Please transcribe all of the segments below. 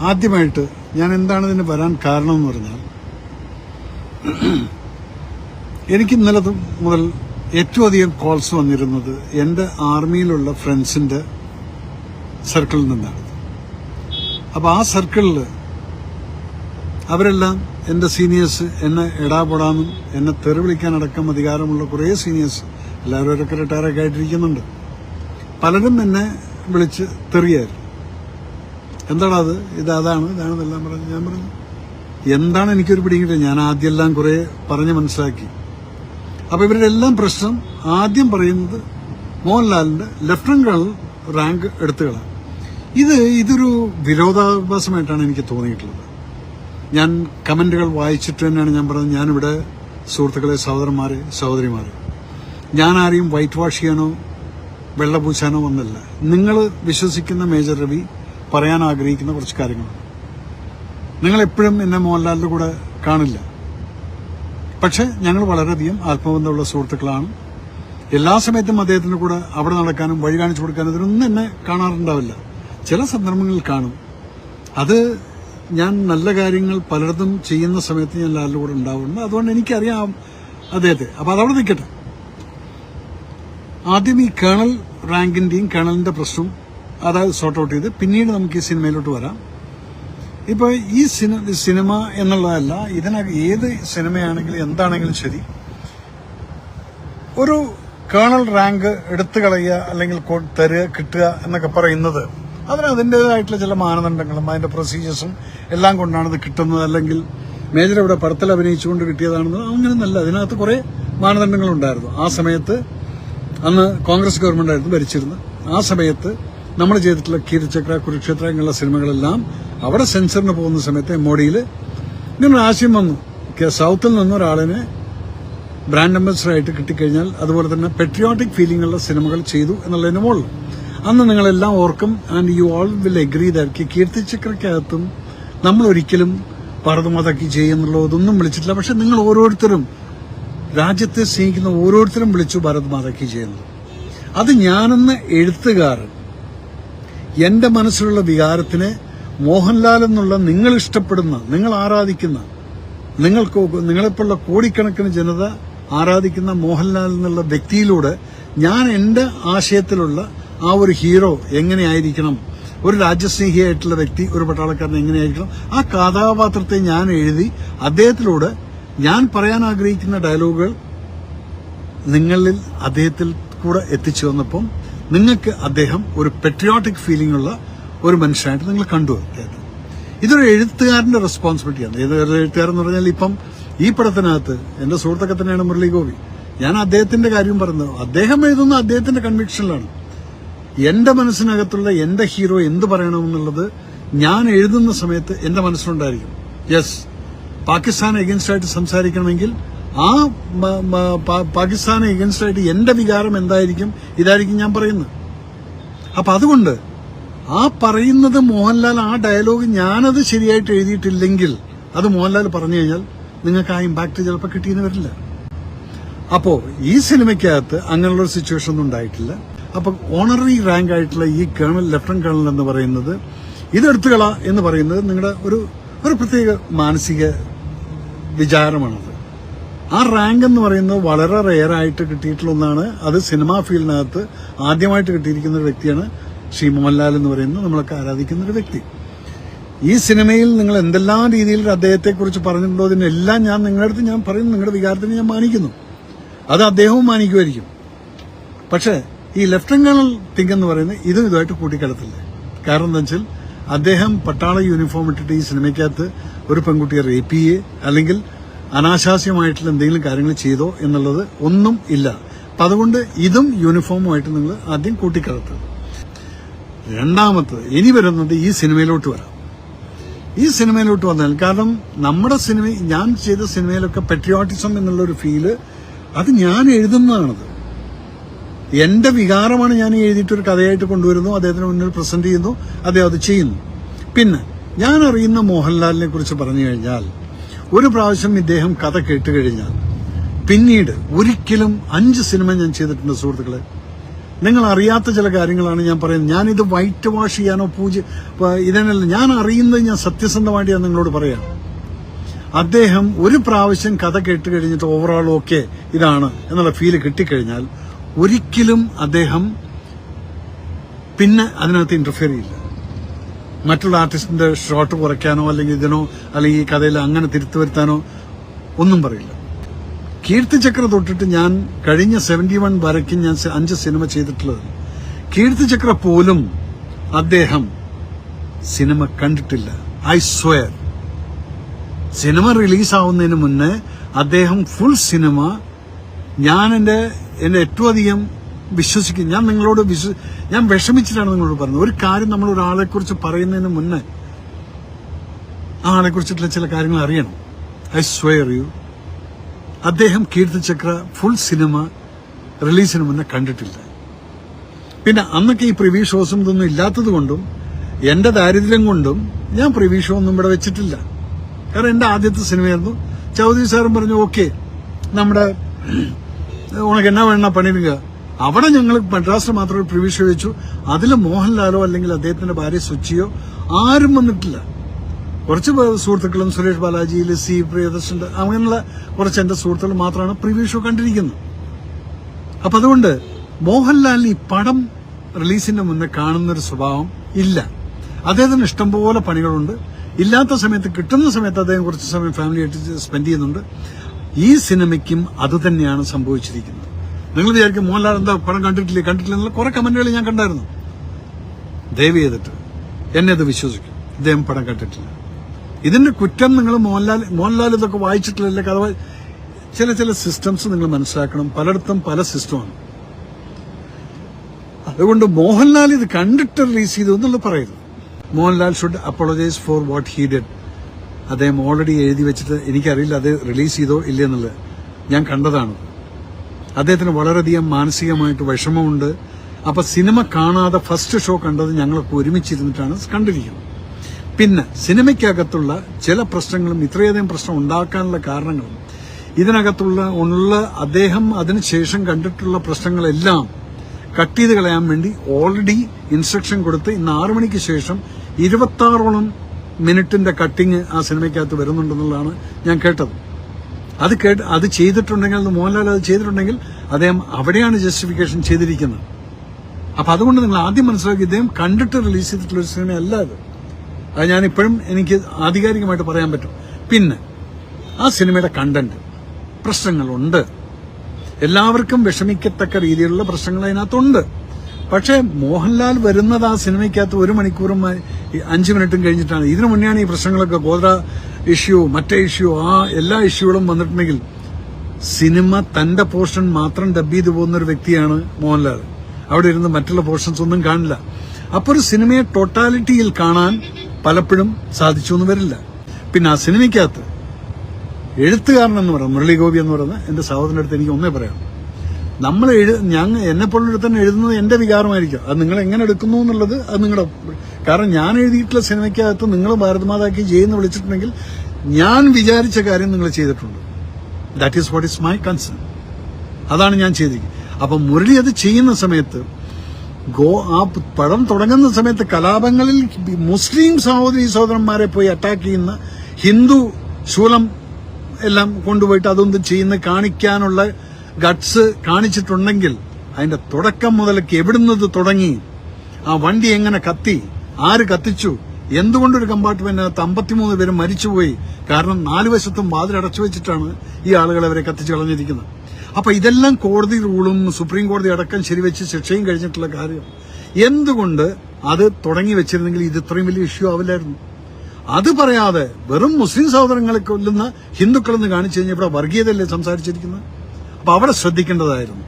ആദ്യമായിട്ട് ഞാൻ എന്താണ് ഇതിന് വരാൻ കാരണം എന്ന് പറഞ്ഞാൽ എനിക്ക് ഇന്നലെ മുതൽ ഏറ്റവും അധികം കോൾസ് വന്നിരുന്നത് എന്റെ ആർമിയിലുള്ള ഫ്രണ്ട്സിന്റെ സർക്കിളിൽ നിന്നാണ്. അപ്പോൾ ആ സർക്കിളിൽ അവരെല്ലാം എന്റെ സീനിയേഴ്സ് എന്നെ ഇടാപെടാമെന്നും എന്നെ തെറി വിളിക്കാനടക്കം അധികാരമുള്ള കുറേ സീനിയേഴ്സ് എല്ലാവരും അവരൊക്കെ റിട്ടയറൊക്കെ ആയിട്ടിരിക്കുന്നുണ്ട്. പലരും എന്നെ വിളിച്ച് തെറിയായിരുന്നു. എന്താണ് അത് ഇത് അതാണ് ഇതാണെന്നെല്ലാം പറഞ്ഞു ഞാൻ പറഞ്ഞു. എന്താണ് എനിക്കൊരു പിടികിട്ടില്ല ഞാൻ ആദ്യമെല്ലാം കുറെ പറഞ്ഞ് മനസ്സിലാക്കി. അപ്പൊ ഇവരുടെ എല്ലാം പ്രശ്നം ആദ്യം പറയുന്നത് മോഹൻലാലിന്റെ ലെഫ്റ്റനന്റ് കേണൽ റാങ്ക് എടുത്തുകളാണ്. ഇത് ഇതൊരു വിരോധാഭാസമായിട്ടാണ് എനിക്ക് തോന്നിയിട്ടുള്ളത്. ഞാൻ കമന്റുകൾ വായിച്ചിട്ട് തന്നെയാണ് ഞാൻ പറഞ്ഞത്. ഞാനിവിടെ സുഹൃത്തുക്കളെ സഹോദരന്മാരെ സഹോദരിമാരെ ഞാൻ ആരെയും വൈറ്റ് വാഷ് ചെയ്യാനോ വെള്ളപൂശാനോ വന്നില്ല. നിങ്ങൾ വിശ്വസിക്കുന്ന മേജർ രവി പറയാൻ ആഗ്രഹിക്കുന്ന കുറച്ച് കാര്യങ്ങൾ. നിങ്ങൾ എപ്പോഴും എന്നെ മോഹൻലാലിന്റെ കൂടെ കാണില്ല. പക്ഷെ ഞങ്ങൾ വളരെയധികം ആത്മബന്ധമുള്ള സുഹൃത്തുക്കളാണ്. എല്ലാ സമയത്തും അദ്ദേഹത്തിന്റെ കൂടെ അവിടെ നടക്കാനും വഴി കാണിച്ചു കൊടുക്കാനും ഇതിനൊന്നും എന്നെ കാണാറുണ്ടാവില്ല. ചില സന്ദർഭങ്ങളിൽ കാണും. അത് ഞാൻ നല്ല കാര്യങ്ങൾ പലയിടത്തും ചെയ്യുന്ന സമയത്ത് ഞാൻ ലാലിന്റെ കൂടെ ഉണ്ടാവുന്നുണ്ട്. അതുകൊണ്ട് എനിക്കറിയാം അദ്ദേഹത്തെ. അപ്പോൾ അതവിടെ നിൽക്കട്ടെ. ആദ്യം ഈ കേണൽ റാങ്കിന്റെയും കേണലിന്റെ പ്രശ്നവും അതായത് സോർട്ട് ഔട്ട് ചെയ്ത് പിന്നീട് നമുക്ക് ഈ സിനിമയിലോട്ട് വരാം. ഇപ്പോൾ ഈ സിനിമ എന്നുള്ളതല്ല ഇതിനകം ഏത് സിനിമയാണെങ്കിലും എന്താണെങ്കിലും ശരി ഒരു കേണൽ റാങ്ക് എടുത്തു കളയുക അല്ലെങ്കിൽ തരുക തരിക കിട്ടുക എന്നൊക്കെ പറയുന്നത് അതിന് അതിന്റെതായിട്ടുള്ള ചില മാനദണ്ഡങ്ങളും അതിന്റെ പ്രൊസീജിയേഴ്സും എല്ലാം കൊണ്ടാണ് ഇത് കിട്ടുന്നത്. അല്ലെങ്കിൽ മേജർ ഇവിടെ പടത്തിൽ അഭിനയിച്ചുകൊണ്ട് കിട്ടിയതാണെന്ന് അങ്ങനെയൊന്നല്ല അതിനകത്ത് കുറെ മാനദണ്ഡങ്ങളുണ്ടായിരുന്നു. ആ സമയത്ത് അന്ന് കോൺഗ്രസ് ഗവൺമെന്റ് ആയിരുന്നു ഭരിച്ചിരുന്നത്. ആ സമയത്ത് നമ്മൾ ചെയ്തിട്ടുള്ള കീർച്ചക്ര കുരുക്ഷേത്ര എന്നുള്ള സിനിമകളെല്ലാം അവിടെ സെൻസറിന് പോകുന്ന സമയത്ത് മോഡിയിൽ ഇങ്ങനൊരു ആശയം വന്നു. സൗത്തിൽ നിന്ന് ഒരാളിനെ ബ്രാൻഡ് അംബാസിഡറായിട്ട് കിട്ടിക്കഴിഞ്ഞാൽ അതുപോലെ തന്നെ പെട്രിയോട്ടിക് ഫീലിംഗ് ഉള്ള സിനിമകൾ ചെയ്തു എന്നുള്ളതിന് മുകളിൽ. അന്ന് നിങ്ങളെല്ലാം ഓർക്കും and you all will agree that കീർത്തിചക്രക്കകത്തും നമ്മൾ ഒരിക്കലും ഭാരതമാതാക്കി ചെയ്യുന്നുള്ളതൊന്നും വിളിച്ചിട്ടില്ല. പക്ഷെ നിങ്ങൾ ഓരോരുത്തരും രാജ്യത്തെ സ്നേഹിക്കുന്ന ഓരോരുത്തരും വിളിച്ചു ഭാരത് മാതാക്കി ചെയ്യുന്നത്. അത് ഞാനെന്ന എഴുത്തുകാരൻ എന്റെ മനസ്സിലുള്ള വികാരത്തിനെ മോഹൻലാൽ എന്നുള്ള നിങ്ങൾ ഇഷ്ടപ്പെടുന്ന നിങ്ങൾ ആരാധിക്കുന്ന നിങ്ങൾക്ക് നിങ്ങളെപ്പോലുള്ള കോടിക്കണക്കിന് ജനത ആരാധിക്കുന്ന മോഹൻലാൽ എന്നുള്ള വ്യക്തിയിലൂടെ ഞാൻ എന്റെ ആശയത്തിലുള്ള ആ ഒരു ഹീറോ എങ്ങനെയായിരിക്കണം? ഒരു രാജ്യസ്നേഹിയായിട്ടുള്ള വ്യക്തി ഒരു പട്ടാളക്കാരൻ എങ്ങനെയായിരിക്കണം? ആ കഥാപാത്രത്തെ ഞാൻ എഴുതി അദ്ദേഹത്തിലൂടെ ഞാൻ പറയാൻ ആഗ്രഹിക്കുന്ന ഡയലോഗുകൾ നിങ്ങളിൽ അദ്ദേഹത്തിൽ കൂടെ എത്തിച്ചു വന്നപ്പം നിങ്ങൾക്ക് അദ്ദേഹം ഒരു പെട്രിയോട്ടിക് ഫീലിംഗ് ഉള്ള ഒരു മനുഷ്യനായിട്ട് നിങ്ങൾ കണ്ടു അദ്ദേഹത്തെ ഇതൊരു എഴുത്തുകാരന്റെ റെസ്പോൺസിബിലിറ്റിയാണ് ഏത് എഴുത്തുകാരൻ എന്ന് പറഞ്ഞാൽ ഇപ്പം ഈ പടത്തിനകത്ത് എന്റെ സുഹൃത്തൊക്കെ തന്നെയാണ് മുരളി ഗോപി. ഞാൻ അദ്ദേഹത്തിന്റെ കാര്യം പറഞ്ഞത് അദ്ദേഹം എഴുതുന്ന അദ്ദേഹത്തിന്റെ കൺവിക്ഷനിലാണ് എന്റെ മനസ്സിനകത്തുള്ള എന്റെ ഹീറോ എന്ത് പറയണമെന്നുള്ളത് ഞാൻ എഴുതുന്ന സമയത്ത് എന്റെ മനസ്സിലുണ്ടായിരിക്കും. യെസ് പാകിസ്ഥാൻ എഗൻസ്റ്റ് ആയിട്ട് സംസാരിക്കണമെങ്കിൽ ആ പാകിസ്ഥാനെ എഗൻസ്റ്റ് ആയിട്ട് എന്റെ വികാരം എന്തായിരിക്കും? ഇതായിരിക്കും ഞാൻ പറയുന്നത്. അപ്പൊ അതുകൊണ്ട് ആ പറയുന്നത് മോഹൻലാൽ ആ ഡയലോഗ് ഞാനത് ശരിയായിട്ട് എഴുതിയിട്ടില്ലെങ്കിൽ അത് മോഹൻലാൽ പറഞ്ഞു കഴിഞ്ഞാൽ നിങ്ങൾക്ക് ആ ഇമ്പാക്ട് ചിലപ്പോൾ കിട്ടിയെന്ന് വരില്ല. അപ്പോ ഈ സിനിമയ്ക്കകത്ത് അങ്ങനെയുള്ള ഒരു സിറ്റുവേഷൻ ഒന്നും ഉണ്ടായിട്ടില്ല. അപ്പൊ ഓണററി റാങ്ക് ആയിട്ടുള്ള ഈ കേണൽ ലെഫ്റ്റനന്റ് കേണൽ എന്ന് പറയുന്നത് ഇതെടുത്തുകള എന്ന് പറയുന്നത് നിങ്ങളുടെ ഒരു ഒരു പ്രത്യേക മാനസിക വിചാരമാണത് ആ റാങ്ക് എന്ന് പറയുന്നത് വളരെ റെയർ ആയിട്ട് കിട്ടിയിട്ടുള്ള ഒന്നാണ്. അത് സിനിമാ ഫീൽഡിനകത്ത് ആദ്യമായിട്ട് കിട്ടിയിരിക്കുന്ന ഒരു വ്യക്തിയാണ് ശ്രീ മോഹൻലാൽ എന്ന് പറയുന്നത്. നമ്മളൊക്കെ ആരാധിക്കുന്ന ഒരു വ്യക്തി. ഈ സിനിമയിൽ നിങ്ങൾ എന്തെല്ലാം രീതിയിൽ അദ്ദേഹത്തെ കുറിച്ച് പറഞ്ഞിട്ടുണ്ടോ അതിനെല്ലാം ഞാൻ നിങ്ങളുടെ അടുത്ത് ഞാൻ പറയുന്നു. നിങ്ങളുടെ വികാരത്തിന് ഞാൻ മാനിക്കുന്നു. അത് അദ്ദേഹവും മാനിക്കുമായിരിക്കും. പക്ഷേ ഈ ലെഫ്റ്റനന്റ് കേണൽ തിങ്ക് എന്ന് പറയുന്നത് ഇതും ഇതുമായിട്ട് കൂട്ടിക്കിടത്തില്ല. കാരണം എന്താ വെച്ചാൽ അദ്ദേഹം പട്ടാള യൂണിഫോം ഇട്ടിട്ട് ഈ സിനിമയ്ക്കകത്ത് ഒരു പെൺകുട്ടിയെ റേപ്പ് ചെയ്യേ അല്ലെങ്കിൽ അനാശാസ്യമായിട്ടുള്ള എന്തെങ്കിലും കാര്യങ്ങൾ ചെയ്തോ എന്നുള്ളത് ഒന്നും ഇല്ല. അപ്പം അതുകൊണ്ട് ഇതും യൂണിഫോമുമായിട്ട് നിങ്ങൾ ആദ്യം കൂട്ടിക്കലത്തുക രണ്ടാമത്തത് ഇനി വരുന്നത് ഈ സിനിമയിലോട്ട് വരാം. ഈ സിനിമയിലോട്ട് വന്നാൽ കാരണം നമ്മുടെ സിനിമ ഞാൻ ചെയ്ത സിനിമയിലൊക്കെ പെട്രിയോട്ടിസം എന്നുള്ളൊരു ഫീൽ അത് ഞാൻ എഴുതുന്നതാണത്. എന്റെ വികാരമാണ് ഞാൻ എഴുതിയിട്ടൊരു കഥയായിട്ട് കൊണ്ടുവരുന്നു അദ്ദേഹത്തിന് മുന്നിൽ പ്രസന്റ് ചെയ്യുന്നു അദ്ദേഹം അത് ചെയ്യുന്നു. പിന്നെ ഞാൻ അറിയുന്ന മോഹൻലാലിനെ കുറിച്ച് പറഞ്ഞു കഴിഞ്ഞാൽ ഒരു പ്രാവശ്യം ഇദ്ദേഹം കഥ കേട്ട് കഴിഞ്ഞാൽ പിന്നീട് ഒരിക്കലും അഞ്ച് സിനിമ ഞാൻ ചെയ്തിട്ടുണ്ട് സുഹൃത്തുക്കളെ. നിങ്ങൾ അറിയാത്ത ചില കാര്യങ്ങളാണ് ഞാൻ പറയുന്നത്. ഞാനിത് വൈറ്റ് വാഷ് ചെയ്യാനോ പൂജ ഇതിനല്ല. ഞാൻ അറിയുന്നത് ഞാൻ സത്യസന്ധമായിട്ട് ഞാൻ നിങ്ങളോട് പറയാം. അദ്ദേഹം ഒരു പ്രാവശ്യം കഥ കേട്ട് കഴിഞ്ഞിട്ട് ഓവറോൾ ഓക്കെ ഇതാണ് എന്നുള്ള ഫീൽ കിട്ടിക്കഴിഞ്ഞാൽ ഒരിക്കലും അദ്ദേഹം പിന്നെ അതിനകത്ത് ഇന്റർഫിയർ ചെയ്യില്ല. മറ്റുള്ള ആർട്ടിസ്റ്റിന്റെ ഷോട്ട് കുറയ്ക്കാനോ അല്ലെങ്കിൽ ഇതിനോ അല്ലെങ്കിൽ ഈ കഥയിൽ അങ്ങനെ തിരുത്തു വരുത്താനോ ഒന്നും പറയില്ല. കീർത്തിചക്ര തൊട്ടിട്ട് ഞാൻ കഴിഞ്ഞ സെവന്റി വൺ വരയ്ക്കും ഞാൻ അഞ്ച് സിനിമ ചെയ്തിട്ടുള്ളത്. കീർത്തിചക്ര പോലും അദ്ദേഹം സിനിമ കണ്ടിട്ടില്ല. ഐ സ്വയർ സിനിമ റിലീസാവുന്നതിന് മുന്നേ അദ്ദേഹം ഫുൾ സിനിമ ഞാൻ എന്റെ എന്റെ ഏറ്റവും അധികം വിശ്വസിക്കും ഞാൻ നിങ്ങളോട് വിശ്വ ഞാൻ വിഷമിച്ചിട്ടാണ് നിങ്ങളോട് പറഞ്ഞത്. ഒരു കാര്യം നമ്മൾ ഒരാളെ കുറിച്ച് പറയുന്നതിന് മുന്നേ ആ ആളെ കുറിച്ചിട്ടുള്ള ചില കാര്യങ്ങൾ അറിയണം. ഐ സ്വയർ യു അദ്ദേഹം കീർത്തിചക്ര ഫുൾ സിനിമ റിലീസിന് മുന്നേ കണ്ടിട്ടില്ല. പിന്നെ അന്നൊക്കെ ഈ പ്രിവ്യൂ ഷോസും ഇതൊന്നും ഇല്ലാത്തത് കൊണ്ടും എന്റെ ദാരിദ്ര്യം കൊണ്ടും ഞാൻ പ്രിവ്യൂ ഷോ ഒന്നും ഇവിടെ വെച്ചിട്ടില്ല. കാരണം എന്റെ ആദ്യത്തെ സിനിമയായിരുന്നു. ചൗധരി സാറും പറഞ്ഞു ഓക്കെ നമ്മുടെ ഉണക്ക് എന്നാ വേണ പണിയിടുക അവിടെ ഞങ്ങൾ മദ്രാസിൽ മാത്രമേ ഷോ വെച്ചു അതിൽ മോഹൻലാലോ അല്ലെങ്കിൽ അദ്ദേഹത്തിന്റെ ഭാര്യ സുച്ചിയോ ആരും വന്നിട്ടില്ല. കുറച്ച് സുഹൃത്തുക്കളും സുരേഷ് ബാലാജി ലസി പ്രിയദർശന അങ്ങനെയുള്ള കുറച്ച് എന്റെ സുഹൃത്തുക്കൾ മാത്രമാണ് പ്രിവ്യൂ ഷോ കണ്ടിരിക്കുന്നത്. അപ്പൊ അതുകൊണ്ട് മോഹൻലാലിന് ഈ പടം റിലീസിന്റെ മുന്നേ കാണുന്നൊരു സ്വഭാവം ഇല്ല. അദ്ദേഹത്തിന് ഇഷ്ടംപോലെ പണികളുണ്ട്. ഇല്ലാത്ത സമയത്ത് കിട്ടുന്ന സമയത്ത് അദ്ദേഹം കുറച്ച് സമയം ഫാമിലിയായിട്ട് സ്പെൻഡ് ചെയ്യുന്നുണ്ട്. ഈ സിനിമയ്ക്കും അതുതന്നെയാണ് സംഭവിച്ചിരിക്കുന്നത്. നിങ്ങൾ വിചാരിക്കും മോഹൻലാൽ എന്താ പടം കണ്ടിട്ടില്ലേ കണ്ടിട്ടില്ല കുറെ കമന്റുകൾ ഞാൻ കണ്ടായിരുന്നു. ദയവ് ചെയ്തിട്ട് എന്നെ അത് വിശ്വസിക്കും. ഇദ്ദേഹം പടം കണ്ടിട്ടില്ല. ഇതിന്റെ കുറ്റം നിങ്ങൾ മോഹൻലാൽ മോഹൻലാൽ ഇതൊക്കെ വായിച്ചിട്ടില്ലല്ലേ? കഥ ചില ചില സിസ്റ്റംസ് നിങ്ങൾ മനസ്സിലാക്കണം. പലയിടത്തും പല സിസ്റ്റമാണ് അതുകൊണ്ട് മോഹൻലാൽ ഇത് കണ്ടിട്ട് റിലീസ് ചെയ്തു എന്നുള്ളത് പറയുന്നു Mohanlal should apologise for what he did അദ്ദേഹം ഓൾറെഡി എഴുതി വെച്ചിട്ട് എനിക്കറിയില്ല അത് റിലീസ് ചെയ്തോ ഇല്ലെന്നുള്ളത് ഞാൻ കണ്ടതാണ്. അദ്ദേഹത്തിന് വളരെയധികം മാനസികമായിട്ട് വിഷമമുണ്ട്. അപ്പൊ സിനിമ കാണാതെ ഫസ്റ്റ് ഷോ കണ്ടത് ഞങ്ങളൊക്കെ ഒരുമിച്ചിരുന്നിട്ടാണ് കണ്ടിരിക്കുന്നത്. പിന്നെ സിനിമയ്ക്കകത്തുള്ള ചില പ്രശ്നങ്ങളും ഇത്രയധികം പ്രശ്നം ഉണ്ടാക്കാനുള്ള കാരണങ്ങളും ഇതിനകത്തുള്ള ഉള്ള അദ്ദേഹം അതിനുശേഷം കണ്ടിട്ടുള്ള പ്രശ്നങ്ങളെല്ലാം കട്ട് ചെയ്ത് കളയാൻ വേണ്ടി ഓൾറെഡി ഇൻസ്ട്രക്ഷൻ കൊടുത്ത് ഇന്ന് ആറു മണിക്ക് ശേഷം ഇരുപത്തി ആറോളം മിനിറ്റിന്റെ കട്ടിങ് ആ സിനിമയ്ക്കകത്ത് വരുന്നുണ്ടെന്നുള്ളതാണ് ഞാൻ കേട്ടത്. അത് കേട്ട് അത് ചെയ്തിട്ടുണ്ടെങ്കിൽ അത് മോഹൻലാൽ അത് ചെയ്തിട്ടുണ്ടെങ്കിൽ അദ്ദേഹം അവിടെയാണ് ജസ്റ്റിഫിക്കേഷൻ ചെയ്തിരിക്കുന്നത്. അപ്പൊ അതുകൊണ്ട് നിങ്ങൾ ആദ്യം മനസ്സിലാക്കി ഇദ്ദേഹം കണ്ടിട്ട് റിലീസ് ചെയ്തിട്ടുള്ള ഒരു സിനിമയല്ല അത്. അത് ഞാനിപ്പോഴും എനിക്ക് ആധികാരികമായിട്ട് പറയാൻ പറ്റും. പിന്നെ ആ സിനിമയുടെ കണ്ടന്റ് പ്രശ്നങ്ങളുണ്ട്. എല്ലാവർക്കും വിഷമിക്കത്തക്ക രീതിയിലുള്ള പ്രശ്നങ്ങൾ അതിനകത്തുണ്ട്. പക്ഷേ മോഹൻലാൽ വരുന്നത് ആ സിനിമയ്ക്കകത്ത് ഒരു മണിക്കൂറും അഞ്ച് മിനിറ്റും കഴിഞ്ഞിട്ടാണ്. ഇതിനു മുന്നെയാണ് ഈ പ്രശ്നങ്ങളൊക്കെ ഗോത്ര ഇഷ്യൂ മറ്റേ ഇഷ്യൂ ആ എല്ലാ ഇഷ്യൂകളും വന്നിട്ടുണ്ടെങ്കിൽ സിനിമ തന്റെ പോർഷൻ മാത്രം ഡബ് ചെയ്തു പോകുന്ന ഒരു വ്യക്തിയാണ് മോഹൻലാൽ. അവിടെ ഇരുന്ന് മറ്റുള്ള പോർഷൻസ് ഒന്നും കാണില്ല. അപ്പൊ ഒരു സിനിമയെ ടോട്ടാലിറ്റിയിൽ കാണാൻ പലപ്പോഴും സാധിച്ചു എന്ന് വരില്ല. പിന്നെ ആ സിനിമയ്ക്കകത്ത് എഴുത്തുകാരൻ എന്ന് പറയുന്നത് മുരളി ഗോപി എന്ന് പറയുന്ന എന്റെ സഹോദരന്റെ അടുത്ത് എനിക്ക് ഒന്നേ പറയാം. നമ്മൾ എഴു ഞങ്ങൾ എന്നെ തന്നെ എഴുതുന്നത് എന്റെ വികാരമായിരിക്കും. അത് നിങ്ങൾ എങ്ങനെ എടുക്കുന്നു എന്നുള്ളത് അത് നിങ്ങളുടെ കാരണം ഞാൻ എഴുതിയിട്ടുള്ള സിനിമയ്ക്കകത്ത് നിങ്ങൾ ഭാരതമാതാക്കി ജയെന്ന് വിളിച്ചിട്ടുണ്ടെങ്കിൽ ഞാൻ വിചാരിച്ച കാര്യം നിങ്ങൾ ചെയ്തിട്ടുണ്ട്. That is what is my concern അതാണ് ഞാൻ ചെയ്തിരിക്കുന്നത്. അപ്പൊ മുരളി അത് ചെയ്യുന്ന സമയത്ത് ഗോ ആ പടം തുടങ്ങുന്ന സമയത്ത് കലാപങ്ങളിൽ മുസ്ലിം സഹോദരി സഹോദരന്മാരെ പോയി അറ്റാക്ക് ചെയ്യുന്ന ഹിന്ദു ശൂലം എല്ലാം കൊണ്ടുപോയിട്ട് അതൊന്നും ചെയ്യുന്ന കാണിക്കാനുള്ള ഗട്സ് കാണിച്ചിട്ടുണ്ടെങ്കിൽ അതിന്റെ തുടക്കം മുതൽ എവിടുന്നത് തുടങ്ങി ആ വണ്ടി എങ്ങനെ കത്തി ആര് കത്തിച്ചു എന്തുകൊണ്ടൊരു കമ്പാർട്ട്മെന്റിനകത്ത് അമ്പത്തിമൂന്ന് പേര് മരിച്ചുപോയി കാരണം നാലുവശത്തും വാതിലടച്ചു വെച്ചിട്ടാണ് ഈ ആളുകൾ അവരെ കത്തിച്ചു കളഞ്ഞിരിക്കുന്നത്. അപ്പൊ ഇതെല്ലാം കോടതി റൂളും സുപ്രീം കോടതി അടക്കം ശരിവെച്ച് ശിക്ഷയും കഴിഞ്ഞിട്ടുള്ള കാര്യം. എന്തുകൊണ്ട് അത് തുടങ്ങി വെച്ചിരുന്നെങ്കിൽ ഇത് ഇത്രയും വലിയ ഇഷ്യൂ ആവില്ലായിരുന്നു? അത് പറയാതെ വെറും മുസ്ലിം സഹോദരങ്ങളെ കൊല്ലുന്ന ഹിന്ദുക്കളെന്ന് കാണിച്ചു കഴിഞ്ഞാൽ ഇവിടെ വർഗീയതല്ലേ സംസാരിച്ചിരിക്കുന്നത്? അപ്പൊ അവിടെ ശ്രദ്ധിക്കേണ്ടതായിരുന്നു.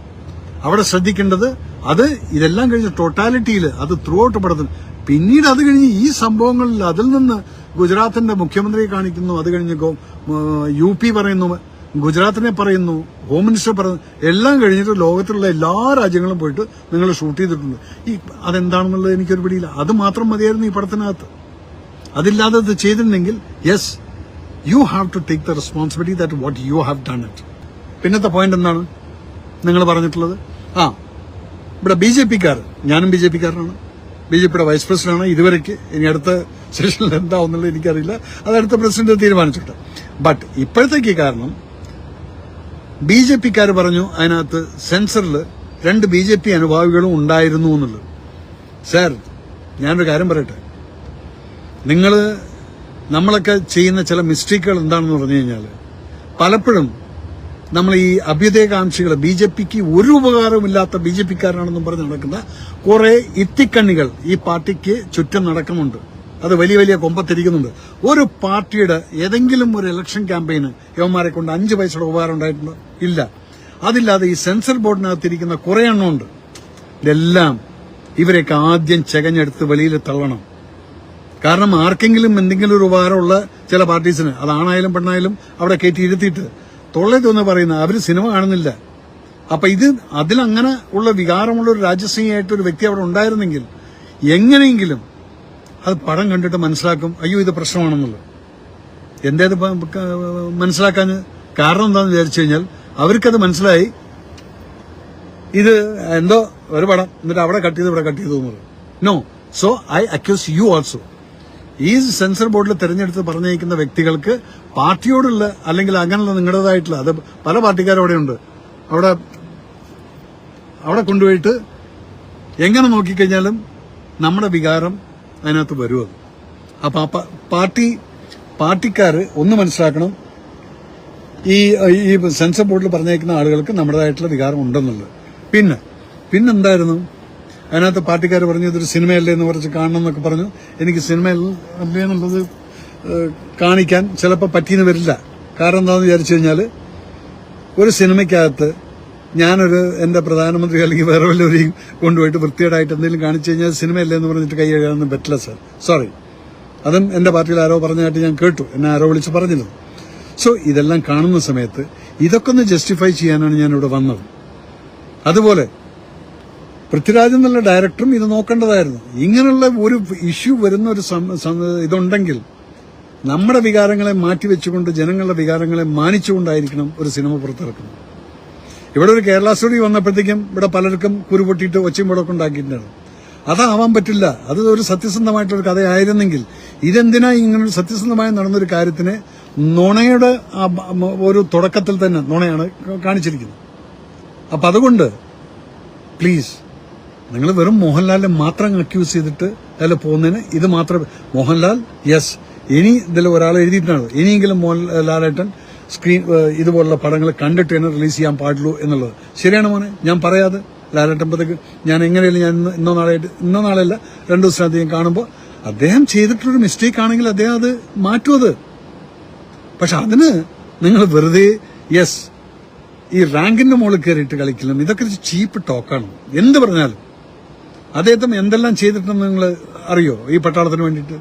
അവിടെ ശ്രദ്ധിക്കേണ്ടത് അത് ഇതെല്ലാം കഴിഞ്ഞ് ടോട്ടാലിറ്റിയിൽ അത് ത്രൂ ഔട്ട് പടത്തുന്നു പിന്നീട് അത് കഴിഞ്ഞ് ഈ സംഭവങ്ങളിൽ അതിൽ നിന്ന് ഗുജറാത്തിന്റെ മുഖ്യമന്ത്രിയെ കാണിക്കുന്നു അത് കഴിഞ്ഞ് യു പി പറയുന്നു ഗുജറാത്തിനെ പറയുന്നു ഹോം മിനിസ്റ്റർ പറയുന്നു എല്ലാം കഴിഞ്ഞിട്ട് ലോകത്തിലുള്ള എല്ലാ രാജ്യങ്ങളും പോയിട്ട് നിങ്ങൾ ഷൂട്ട് ചെയ്തിട്ടുണ്ട്. ഈ അതെന്താണെന്നുള്ളത് എനിക്കൊരു പിടിയില്ല. അത് മാത്രം മതിയായിരുന്നു ഈ പടത്തിനകത്ത് അതില്ലാതെ ഇത് ചെയ്തിട്ടുണ്ടെങ്കിൽ yes you have to take the responsibility that what you have done it പിന്നത്തെ പോയിന്റ് എന്താണ്? നിങ്ങൾ പറഞ്ഞിട്ടുള്ളത്? ആ ഇവിടെ ബി ജെ പിക്കാർ ഞാനും ബി ജെ പിക്കാരനാണ് ബി ജെ പിയുടെ വൈസ് പ്രസിഡന്റാണ് ഇതുവരേക്ക് ഇനി അടുത്ത സെഷനിൽ എന്താവുന്നുള്ളത് എനിക്കറിയില്ല. അത് അടുത്ത പ്രസിഡന്റ് തീരുമാനിച്ചിട്ട് ബട്ട് ഇപ്പോഴത്തേക്ക് കാരണം ബി ജെ പിക്കാർ പറഞ്ഞു അതിനകത്ത് സെൻസറിൽ രണ്ട് ബി ജെ പി അനുഭാവികളും ഉണ്ടായിരുന്നു എന്നുള്ളത്. സാർ ഞാനൊരു കാര്യം പറയട്ടെ. നിങ്ങൾ നമ്മളൊക്കെ ചെയ്യുന്ന ചില മിസ്റ്റേക്കുകൾ എന്താണെന്ന് പറഞ്ഞു കഴിഞ്ഞാൽ പലപ്പോഴും നമ്മൾ ഈ അഭ്യുദയകാംക്ഷികൾ ബി ജെ പിക്ക് ഒരു ഉപകാരമില്ലാത്ത ബി ജെ പിക്കാരാണെന്നും പറഞ്ഞ് നടക്കുന്ന കുറെ ഇത്തിക്കണ്ണികൾ ഈ പാർട്ടിക്ക് ചുറ്റും നടക്കുന്നുണ്ട്. അത് വലിയ വലിയ കൊമ്പത്തിരിക്കുന്നുണ്ട്. ഒരു പാർട്ടിയുടെ ഏതെങ്കിലും ഒരു ഇലക്ഷൻ ക്യാമ്പയിന് യവന്മാരെ കൊണ്ട് അഞ്ച് പൈസയുടെ ഉപകാരം ഉണ്ടായിട്ടുണ്ടോ? ഇല്ല. അതില്ലാതെ ഈ സെൻസർ ബോർഡിനകത്തിരിക്കുന്ന കുറെ എണ്ണമുണ്ട്. ഇതെല്ലാം ഇവരെയൊക്കെ ആദ്യം ചെകഞ്ഞെടുത്ത് വെളിയിൽ തള്ളണം. കാരണം ആർക്കെങ്കിലും എന്തെങ്കിലും ഒരു ഉപകാരമുള്ള ചില പാർട്ടീസിന് അതാണായാലും പെണ്ണായാലും അവിടെ കയറ്റി ഇരുത്തിയിട്ട് തൊള്ളേതൊന്ന് പറയുന്ന അവർ സിനിമ കാണുന്നില്ല. അപ്പൊ ഇത് അതിലങ്ങനെ ഉള്ള വികാരമുള്ള ഒരു രാജസ്വീയായിട്ട് ഒരു വ്യക്തി അവിടെ ഉണ്ടായിരുന്നെങ്കിൽ എങ്ങനെയെങ്കിലും അത് പടം കണ്ടിട്ട് മനസ്സിലാക്കും അയ്യോ ഇത് പ്രശ്നമാണെന്നുള്ളത്. എന്തേത് മനസ്സിലാക്കാൻ കാരണം എന്താണെന്ന് വിചാരിച്ചു കഴിഞ്ഞാൽ അവർക്കത് മനസ്സിലായി. ഇത് എന്തോ ഒരു പടം എന്നിട്ട് അവിടെ കട്ട് ചെയ്ത് ഇവിടെ കട്ട് ചെയ്തു എന്നുള്ളത്. No so I accuse you also ഈ സെൻസർ ബോർഡിൽ തെരഞ്ഞെടുത്ത് പറഞ്ഞേക്കുന്ന വ്യക്തികൾക്ക് പാർട്ടിയോടുള്ള അല്ലെങ്കിൽ അങ്ങനെയുള്ള നിങ്ങളുടേതായിട്ടുള്ള അത് പല പാർട്ടിക്കാരും അവിടെയുണ്ട് അവിടെ അവിടെ കൊണ്ടുപോയിട്ട് എങ്ങനെ നോക്കിക്കഴിഞ്ഞാലും നമ്മുടെ വികാരം അതിനകത്ത് വരും അത് അപ്പൊ പാർട്ടി പാർട്ടിക്കാർ ഒന്ന് മനസ്സിലാക്കണം. ഈ ഈ സെൻസർ ബോർഡിൽ പറഞ്ഞേക്കുന്ന ആളുകൾക്ക് നമ്മുടേതായിട്ടുള്ള വികാരം ഉണ്ടെന്നുള്ളത്. പിന്നെ പിന്നെന്തായിരുന്നു? അതിനകത്ത് പാർട്ടിക്കാർ പറഞ്ഞു ഇതൊരു സിനിമയല്ലേ എന്ന് പറഞ്ഞ് കാണണം എന്നൊക്കെ പറഞ്ഞു. എനിക്ക് സിനിമ അല്ലേ എന്നുള്ളത് കാണിക്കാൻ ചിലപ്പോൾ പറ്റിയെന്ന് വരില്ല. കാരണം എന്താണെന്ന് വിചാരിച്ചു കഴിഞ്ഞാൽ ഒരു സിനിമയ്ക്കകത്ത് ഞാനൊരു എന്റെ പ്രധാനമന്ത്രി അല്ലെങ്കിൽ വേറെ വല്ലവരെയും കൊണ്ടുപോയിട്ട് വൃത്തികേടായിട്ട് എന്തെങ്കിലും കാണിച്ചു കഴിഞ്ഞാൽ സിനിമയല്ലേ എന്ന് പറഞ്ഞിട്ട് കൈ കഴുകാനൊന്നും പറ്റില്ല സർ. സോറി അതും എന്റെ പാർട്ടിയിൽ ആരോ പറഞ്ഞതായിട്ട് ഞാൻ കേട്ടു. എന്നെ ആരോ വിളിച്ച് പറഞ്ഞിരുന്നു. സോ ഇതെല്ലാം കാണുന്ന സമയത്ത് ഇതൊക്കെ ഒന്ന് ജസ്റ്റിഫൈ ചെയ്യാനാണ് ഞാനിവിടെ വന്നത്. അതുപോലെ പൃഥ്വിരാജ് എന്നുള്ള ഡയറക്ടറും ഇത് നോക്കേണ്ടതായിരുന്നു. ഇങ്ങനെയുള്ള ഒരു ഇഷ്യൂ വരുന്ന ഒരു ഇതുണ്ടെങ്കിൽ നമ്മുടെ വികാരങ്ങളെ മാറ്റിവെച്ചുകൊണ്ട് ജനങ്ങളുടെ വികാരങ്ങളെ മാനിച്ചുകൊണ്ടായിരിക്കണം ഒരു സിനിമ പുറത്തിറക്കുന്നത്. ഇവിടെ ഒരു കേരള സ്റ്റോറി വന്നപ്പോഴത്തേക്കും ഇവിടെ പലർക്കും കുരുപൊട്ടിയിട്ട് ഒച്ചയും മുടക്കം ഉണ്ടാക്കിയിട്ടുണ്ടായിരുന്നു അതാവാൻ പറ്റില്ല. അത് ഒരു സത്യസന്ധമായിട്ടൊരു കഥയായിരുന്നെങ്കിൽ ഇതെന്തിനാ ഇങ്ങനെ സത്യസന്ധമായി നടന്നൊരു കാര്യത്തിന് നുണയുടെ ഒരു തുടക്കത്തിൽ തന്നെ നുണയാണ് കാണിച്ചിരിക്കുന്നത്. അപ്പം അതുകൊണ്ട് പ്ലീസ് നിങ്ങൾ വെറും മോഹൻലാലിനെ മാത്രം അക്യൂസ് ചെയ്തിട്ട് അതിൽ പോകുന്നതിന് ഇത് മാത്രം മോഹൻലാൽ യെസ് ഇനി ഇതിൽ ഒരാൾ എഴുതിയിട്ടാണ് ഇനിയെങ്കിലും മോഹൻലാലേട്ടൻ സ്ക്രീൻ ഇതുപോലുള്ള പടങ്ങൾ കണ്ടിട്ട് തന്നെ റിലീസ് ചെയ്യാൻ പാടുള്ളൂ എന്നുള്ളത്. ശരിയാണ് മോനെ? ഞാൻ പറയാതെ ലാലേട്ടമ്പത്തേക്ക് ഞാൻ എങ്ങനെയല്ല ഞാൻ ഇന്ന് ഇന്നോ നാളെ ഇന്നോ നാളെയല്ല രണ്ടു ദിവസത്തിനധികം കാണുമ്പോൾ അദ്ദേഹം ചെയ്തിട്ടൊരു മിസ്റ്റേക്ക് ആണെങ്കിൽ അദ്ദേഹം അത് മാറ്റും അത്. പക്ഷെ അതിന് നിങ്ങൾ വെറുതെ യെസ് ഈ റാങ്കിന്റെ മുകളിൽ കയറിയിട്ട് കളിക്കണം ഇതൊക്കെ ചീപ്പ് ടോക്കാണ് എന്ത് പറഞ്ഞാലും. അദ്ദേഹത്തിന് എന്തെല്ലാം ചെയ്തിട്ടെന്ന് നിങ്ങൾ അറിയോ ഈ പട്ടാളത്തിന് വേണ്ടിയിട്ട്?